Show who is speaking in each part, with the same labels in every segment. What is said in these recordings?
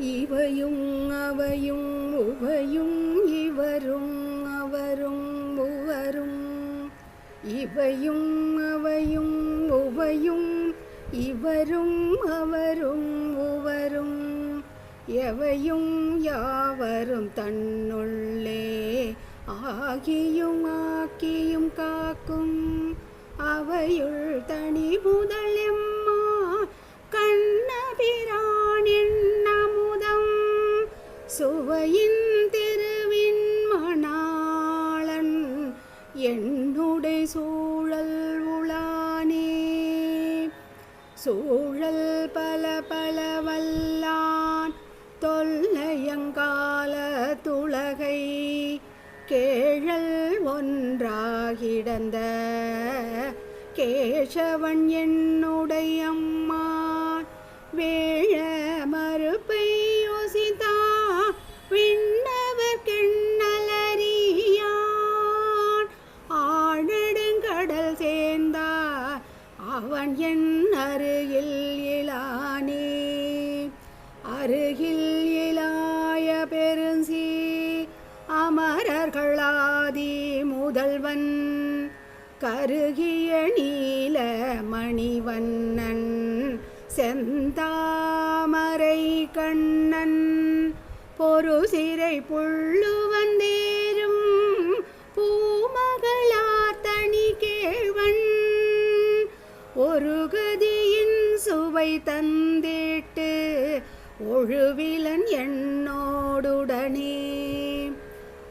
Speaker 1: இவையும் அவையும் உவையும் இவரும் அவரும் உவரும் இவையும் அவையும் உவையும் இவரும் அவரும் உவரும் எவையும் யாவரும் தன்னுள்ளே ஆகியும் ஆக்கியும் காக்கும். அவையுள் என்னுடைய சூழல் உளானே சூழல் பல பல வல்லான் தொல்லையங்கால துலகை கேழல் ஒன்றாகிடந்த. கேசவன் என்னுடைய அம்மா வேள் அருகில் இலாய பெருஞ்சி அமரர்களாதி முதல்வன் கருகிய நீல மணிவண்ணன் செந்தாமரை கண்ணன் பொறு சிறை புள்ளுவந்தேரும் பூமகளா தனி கேழ்வன் ஒரு கதியின் சுவை தந்திட்டு ஒழுவிலன் எண்ணோடுடனே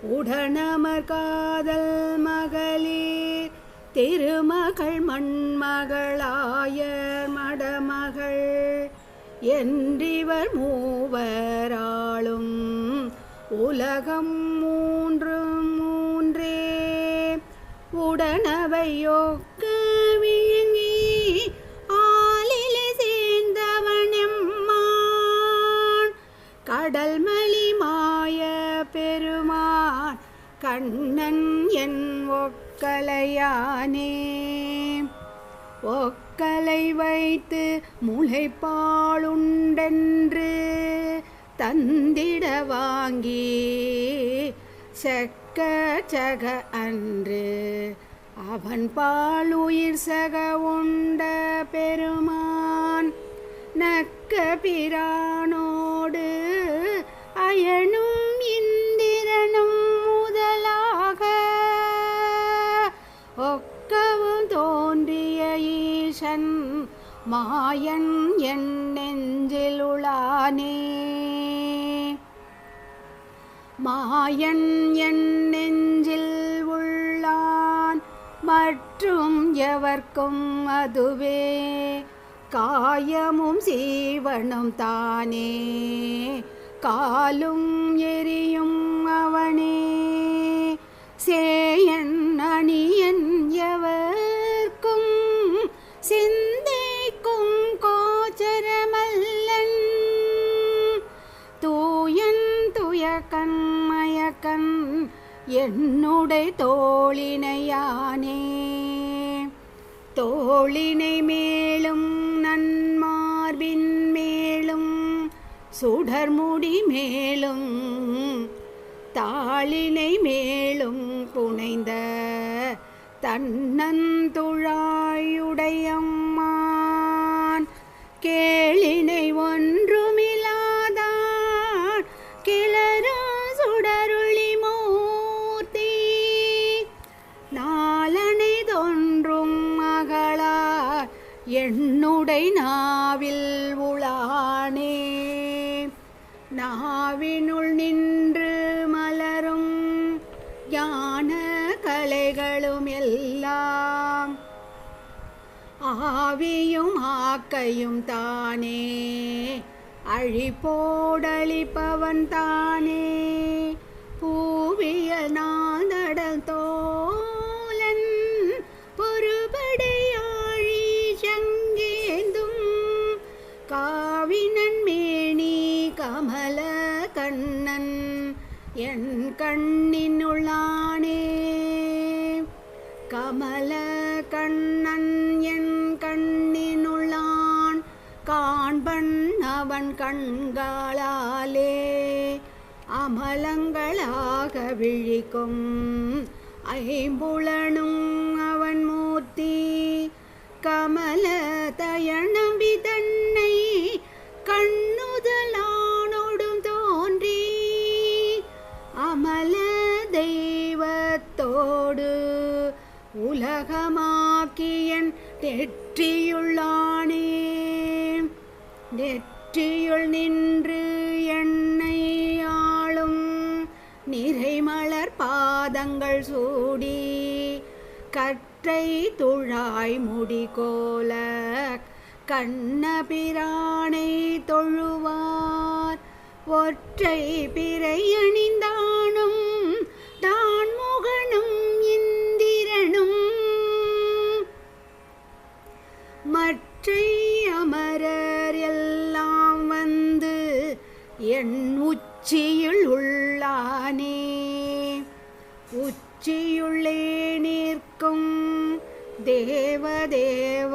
Speaker 1: உடனமர் காதல் மகளிர் திருமகள் மண்மகளாயர் மடமகள். என்றிவர் மூவராளும் உலகம் மூன்று மூன்றே. உடனவையொக்க கண்ணன் என் ஒக்கலையானே. ஒக்கலை வைத்து முளைப்பாளுண்டென்று தந்திட வாங்கி செக்க சக அன்று அவன் பாலுயிர் சக உண்ட பெருமான். நக்க பிரானோடு அயனு மாயன் என் நெஞ்சிலுளானே மாயன் என் நெஞ்சில் உள்ளான் மற்றும் எவர்க்கும் அதுவே. காயமும் சீவனும் தானே காலும் எரியும் அவனே. என்னுடை தோழினையானே. தோழினை மேலும் நன்மார்பின் மேலும் சுடர்முடி மேலும் தாளினை மேலும் புனைந்த தன்னந்துழாயுடையம்மான். கேள் என்னுடை நாவில் உளானே நாவினுள் நின்று மலரும் ஞான கலைகளும் எல்லாம். ஆவியும் ஆக்கையும் தானே. அழிப்போடழிப்பவன் தானே. பூவிய நாதடல் தோலன் கண்ணினுள்ளானே கமல கண்ணன் என் கண்ணினுள்ளான் காண்பன் அவன் கண்களாலே. அமலங்களாக விழிக்கும் ஐம்புலனும் அவன் மூர்த்தி கமல தயணம்பி நெற்றியுள்ளானே. நெற்றியுள் நின்று என்னை ஆளும் நிறைமலர் பாதங்கள் சூடி கற்றை துழாய் முடிகோல கண்ணபிரானை தொழுவார். ஒற்றை பிறை அணிந்தானும் என் உச்சியில் உள்ளானே. உச்சியுள்ளே நிற்கும் தேவதேவ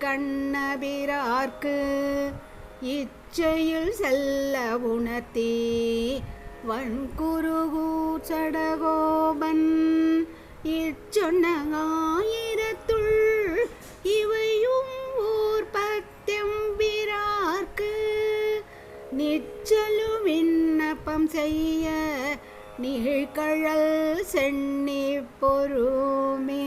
Speaker 1: கண்ணபிரார்க்கு இச்சையில் செல்ல உணர்த்தி வன்குருகூ சடகோபன் இச்சொன்ன ஆயிரத்துள் அஞ்சலு விண்ணப்பம் செய்ய நிகழ்கழல் சென்னி பொறுமே.